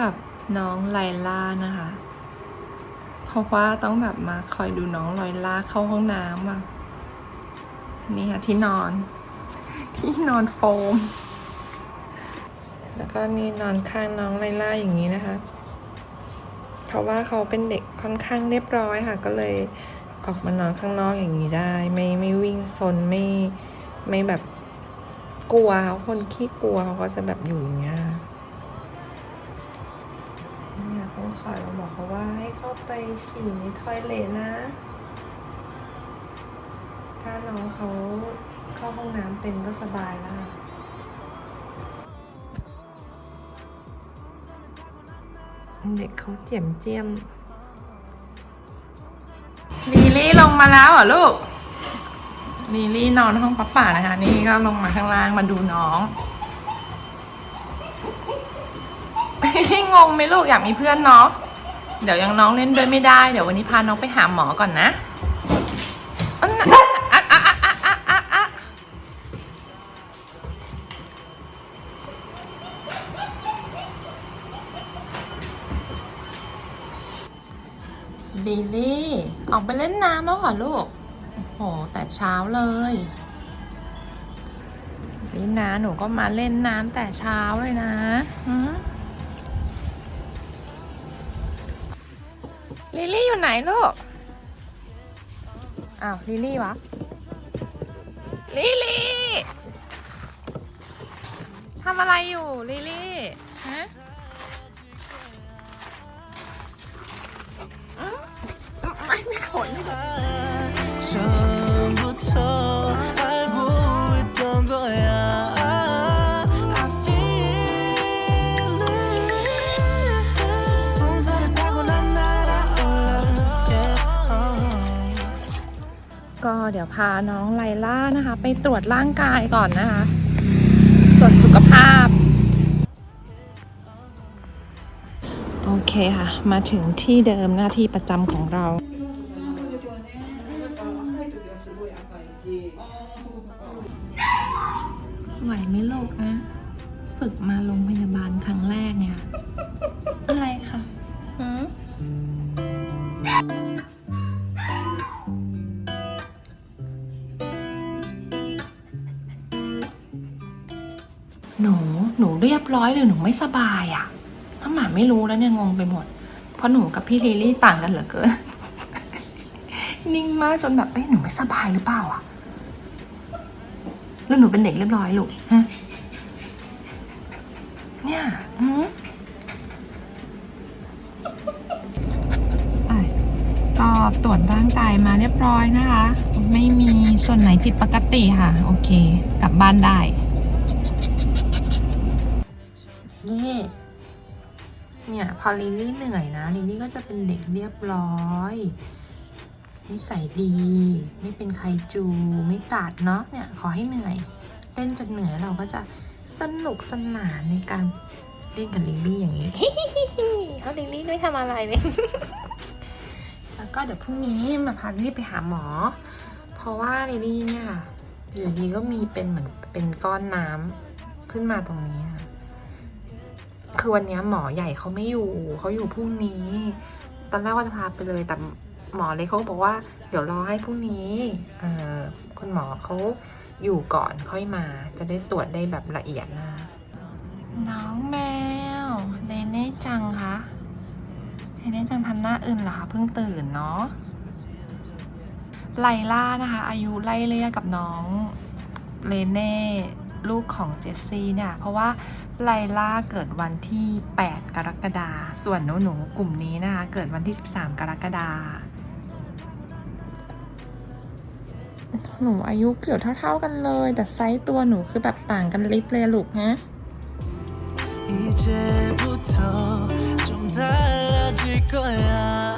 กับน้องไลล่านะคะ เพราะว่าต้องแบบมาคอยดูน้องไลล่าเข้าห้องน้ำอะ นี่ค่ะที่นอน ที่นอนโฟม แล้วก็นี่นอนข้างน้องไลล่าอย่างนี้นะคะ เพราะว่าเขาเป็นเด็กค่อนข้างเรียบร้อยค่ะ ก็เลยออกมานอนข้างนอกอย่างนี้ได้ ไม่ไม่วิ่งซนไม่ไม่แบบกลัวคนขี้กลัวเขาก็จะแบบอยู่อย่างเงี้ย เนี่ยต้องคอยมาบอกเขาว่าให้เข้าไปฉี่ในทอยเลทนะ ถ้าน้องเขาเข้าห้องน้ำเป็นก็สบายล่ะเด็กเขาเจียมเจียมลีลี่ลงมาแล้วเหรอลูกลีลี่นอนห้องป้าป่านะคะ นี่ก็ลงมาข้างล่างมาดูน้อง ลีลี่งงไหมลูกอยากมีเพื่อนเนาะเดี๋ยวยังน้องเล่นด้วยไม่ได้ เดี๋ยววันนี้พาน้องไปหาหมอก่อนนะอันน่ะอะอะอะอะอะอะอะลิลี่ ออกไปเล่นน้ำแล้วเหรอลูก โอ้โห แต่เช้าเลยนี่นะ หนูก็มาเล่นน้ำแต่เช้าเลยนะหืม ลิลลี่อยู่ไหนลูก อ้าวลิลลี่วะ ลิลลี่ทำอะไรอยู่ลิลลี่ฮะอืมไม่ไม่ขนไม่ขน เดี๋ยวพาน้องไลล่านะคะ ไปตรวจร่างกายก่อนนะคะ ตรวจสุขภาพ โอเคค่ะ มาถึงที่เดิมหน้าที่ประจำของเรา ไหวไหมลูกนะ ฝึกมาโรงพยาบาลครั้งแรกไร หนูหนูเรียบร้อยหรือหนูไม่สบายอะ่ะถ้าหมาไม่รู้แล้วเนี่ยงงไปหมด เพราะหนูกับพี่ลิลลี่ต่างกันเหลือเกิน นิ่งมากจนแบบเอ้ยหนูไม่สบายหรือเปล่าอะ่ะหรือหนูเป็นเด็กเรียบร้อยลูกฮะเนี่ยอืมก็ตรวจร่างกายมาเรียบร้อยนะคะ ไม่มีส่วนไหนผิดปกติค่ะ โอเค กลับบ้านได้ เนี่ยพอลิลลี่เหนื่อยนะลิลลี่ก็จะเป็นเด็กเรียบร้อยนิสัยดี ไม่เป็นใครจูไม่กัดเนาะเนี่ยขอให้เหนื่อย เล่นจนเหนื่อยเราก็จะสนุกสนานในการเล่นกับลิลลี่อย่างนี้เอาลิลลี่ไม่ทำอะไรเลยแล้วก็เดี๋ยวพรุ่งนี้มาพาลิลลี่ไปหาหมอ เพราะว่าลิลลี่เนี่ยอยู่ดีก็มีเป็นเหมือนเป็นก้อนน้ำขึ้นมาตรงนี้ คือวันนี้หมอใหญ่เขาไม่อยู่ เขาอยู่พรุ่งนี้ ตอนแรกว่าจะพาไปเลย แต่หมอเล็กเขาบอกว่า เดี๋ยวรอให้พรุ่งนี้เออคุณหมอเขาอยู่ก่อนค่อยมา จะได้ตรวจได้แบบละเอียดนะ น้องแมวเดเน่จังคะเดเน่จังทำหน้าอื่นเหรอคะเพิ่งตื่นเนาะไลล่านะคะ อายุไล่เลี่ยกับน้องเลเน่ ลูกของเจสซี่เนี่ย เพราะว่าไลล่าเกิดวันที่ 8 กรกฎาคมส่วนหนูหนูๆกลุ่มนี้นะคะ เกิดวันที่ 13 กรกฎาคมหนูอายุเกือบเท่า ๆกันเลย แต่ไซส์ตัวหนูคือแบบต่างกันลิบเลยอะลูกฮะ 이제부터 좀 달라질 거야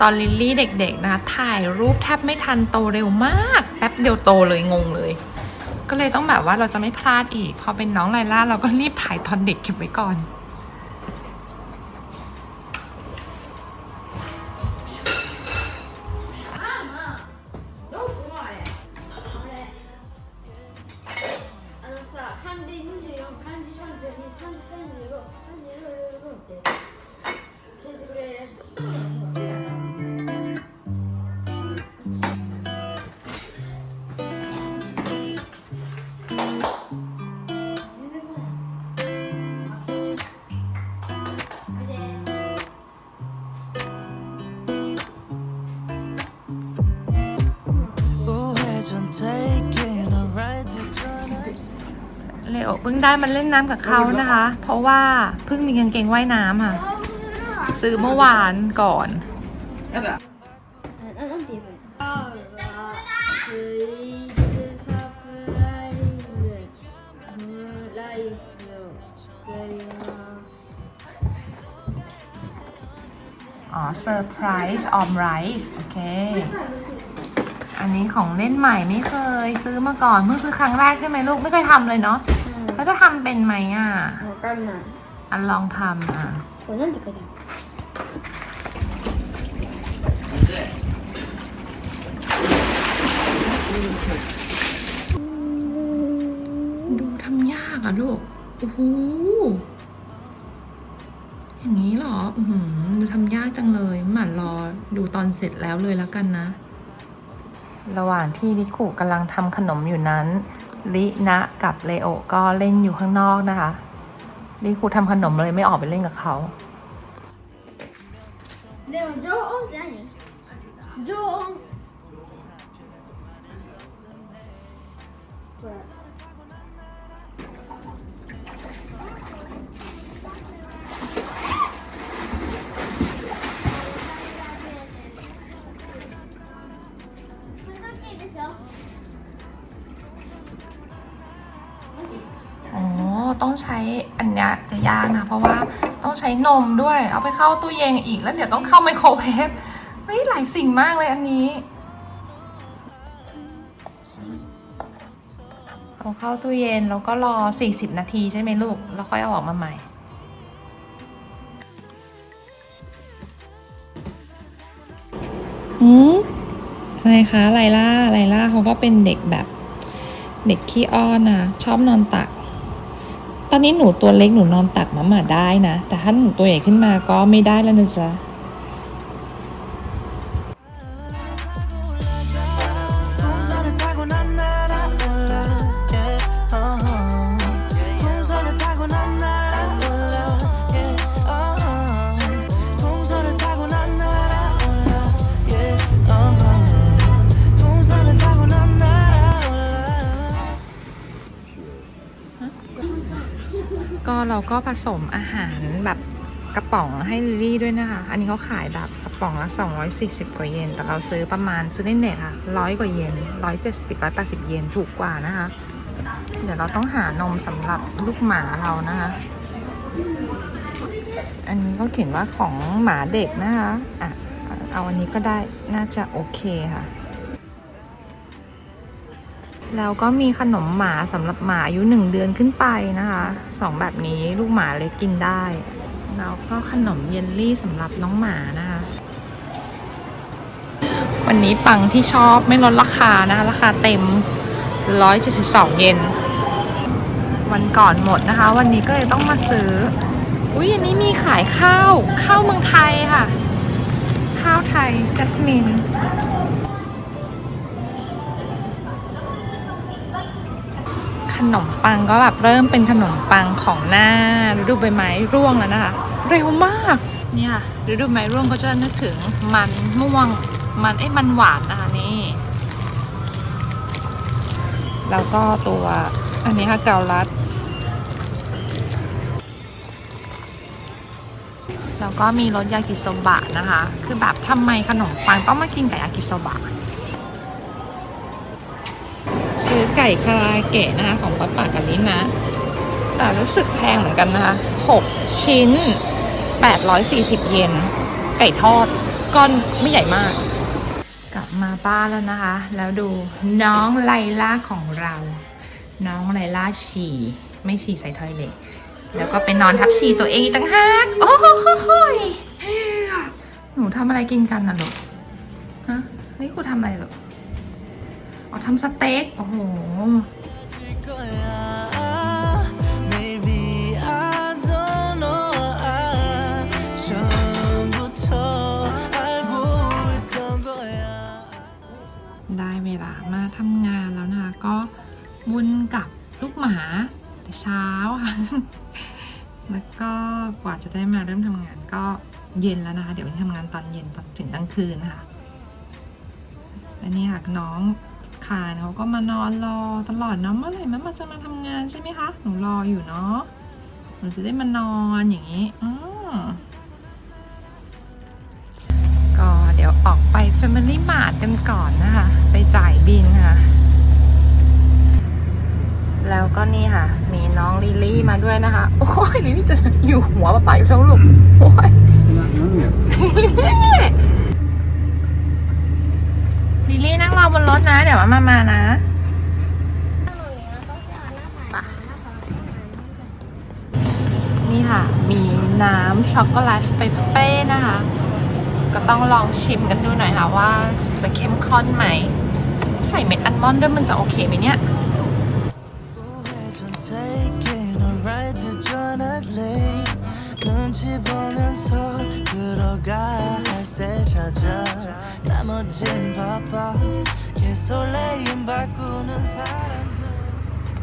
ตอนลิลลี่เด็กๆนะคะถ่ายรูปแทบไม่ทันโตเร็วมากแป๊บเดียวโตเลยงงเลย ก็เลยต้องแบบว่าเราจะไม่พลาดอีก พอเป็นน้องไลล่าเราก็รีบถ่ายตอนเด็กเก็บไว้ก่อน เลโอเพิ่งได้มันเล่นน้ำกับเขานะคะ เพราะว่าเพิ่งมีกางเกงว่ายน้ำค่ะ ซื้อเมื่อวานก่อน อ๋อเซอร์ไพรส์ออมไรส์โอเค อันนี้ของเล่นใหม่ไม่เคยซื้อมาก่อนเพิ่งซื้อครั้งแรกใช่ไหมลูกไม่เคยทำเลยเนาะเขาจะทำเป็นไหมอะเอากันมอันลองทำอะโอ้ยนั่นจะกระกดูทำยากอะลูกโอ้โหอย่างนี้เหรอดูทำยากจังเลยหมั่นรอดูตอนเสร็จแล้วเลยแล้วกันนะ ระหว่างที่ริคุกำลังทำขนมอยู่นั้นลินะกับเลโอก็เล่นอยู่ข้างนอกนะคะริคุทำขนมเลยไม่ออกไปเล่นกับเขาเดี๋ยวโจอ้นโจอ้ ต้องใช้อันเนี้ยจะยากนะ เพราะว่าต้องใช้นมด้วย เอาไปเข้าตู้เย็นอีกแล้วเดี๋ยวต้องเข้าไมโครเวฟเฮ้ยหลายสิ่งมากเลยอันนี้เอาเข้าตู้เย็นแล้วก็รอ 40 นาทีใช่ไหมลูก แล้วค่อยเอาออกมาใหม่อืมอะไรคะไลล่าไลล่าเขาก็เป็นเด็กแบบเด็กขี้อ้อนนะชอบนอนตัก ตอนนี้หนูตัวเล็กหนูนอนตักมาม่าได้นะ แต่ถ้าหนูตัวใหญ่ขึ้นมาก็ไม่ได้แล้วนะจ๊ะ เราก็ผสมอาหารแบบกระป๋องให้ลิลลี่ด้วยนะคะ อันนี้เขาขายแบบกระป๋องละ240 กว่าเยน แต่เราซื้อประมาณซื้อในเน็ตค่ะร้อยกว่าเยน170 180เยนถูกกว่านะคะ เดี๋ยวเราต้องหานมสำหรับลูกหมาเรานะคะ อันนี้ก็เขียนว่าของหมาเด็กนะคะ อะ เอาอันนี้ก็ได้น่าจะโอเคค่ะ แล้วก็มีขนมหมาสำหรับหมาอายุหนึ่งเดือนขึ้นไปนะคะสองแบบนี้ลูกหมาเล็กกินได้ แล้วก็ขนมเยลลี่สำหรับน้องหมานะคะ วันนี้ปังที่ชอบไม่ลดราคานะคะราคาเต็ม 172 เยนวันก่อนหมดนะคะ วันนี้ก็เลยต้องมาซื้อ อุ้ยอันนี้มีขายข้าว ข้าวเมืองไทยค่ะ ข้าวไทยจัสมิน ขนมปังก็แบบเริ่มเป็นขนมปังของหน้าฤดูใบไม้ร่วงแล้วนะคะ เร็วมากเนี่ยฤดูใบไม้ร่วงก็จะนึกถึงมันม่วงมันเอ้ยมันหวานนะคะนี่แล้วก็ตัวอันนี้ค่ะเกาลัด แล้วก็มีรสยากิโซบะนะคะ คือแบบทำไมขนมปังต้องมากินกับยากิโซบะ ซื้อไก่คาราเกะนะคะ ของป้าป่ากับลินะ แต่รู้สึกแพงเหมือนกันนะคะ6ชิ้น 840 เยน ไก่ทอด ก้อนไม่ใหญ่มาก กลับมาบ้านแล้วนะคะ แล้วดูน้องไลล่าของเรา น้องไลล่าฉี่ ไม่ฉี่ใส่ทอยเล็ตแล้วก็ไปนอนทับฉี่ตัวเองอีกต่างหากโอ้โหยหนูทำอะไรกินกันน่ะลูก ฮะ นี่ครูทำอะไรลูก อทำสเต็ก โอ้โห ได้เวลามาทำงานแล้วนะคะ ก็บุญกับลูกหมาแต่เช้าค่ะ แล้วก็กว่าจะได้มาเริ่มทำงานก็เย็นแล้วนะคะ เดี๋ยววัทำงานตอนเย็นตอนถึงกลางคืนค่ะอันนี้ค่ะน้อง คานเขาก็มานอนรอตลอดเนาะเมื่อไหร่มันมาจะมาทำงานใช่ไหมคะ หนูรออยู่เนาะหนูจะได้มานอนอย่างนี้อืมก็เดี๋ยวออกไป Family Mart กันก่อนนะคะ ไปจ่ายบินค่ะ แล้วก็นี่ค่ะ มีน้องลิลลี่มาด้วยนะคะ โอ้ยลิลลี่จะอยู่หัวปะไปอยู่ทั้งลูกโอ้ยลิล ลี่ลิลลี่นั่งรอบนรถนะ เดี๋ยวมามามานะไปนี่ค่ะ มีน้ำช็อกโกแลตเปเป้นะคะ ก็ต้องลองชิมกันดูหน่อยค่ะว่าจะเข้มข้นไหม ใส่เม็ดอัลมอนด์ด้วยมันจะโอเคไหมเนี่ย 우회전 taking a ride to journey 눈치 보면서 들어가야 할 때 찾아 나머진 바빠 개설레임 바꾸는 사람들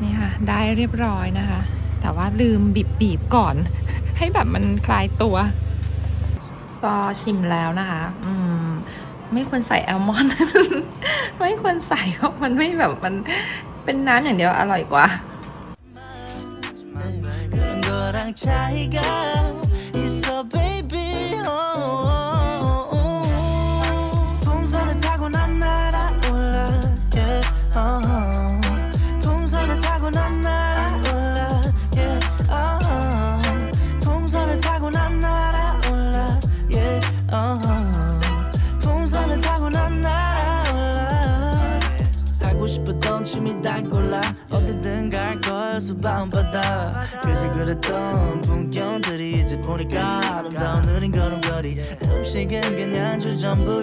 นี่ค่ะ ได้เรียบร้อยนะคะ แต่ว่าลืมบีบบีบๆก่อน ให้แบบมันคลายตัว ก็ชิมแล้วนะคะ อืม ไม่ควรใส่แอลมอนด์ ไม่ควรใส่เพราะมันไม่แบบมันเป็นน้ำอย่างเดียวอร่อยกว่า 그런 거랑 차이가 타고 난 날아올라. 동선을 타고 난 날아올라. Oh. 동선을 타고 난 날아올라. 하고 싶었던 춤이 다 골라. 어디든 갈 수박은 바다 그저 그랬던 풍경들이 이제 보니까 아름다운 느린 걸음걸이. 음식은 그냥 주전부리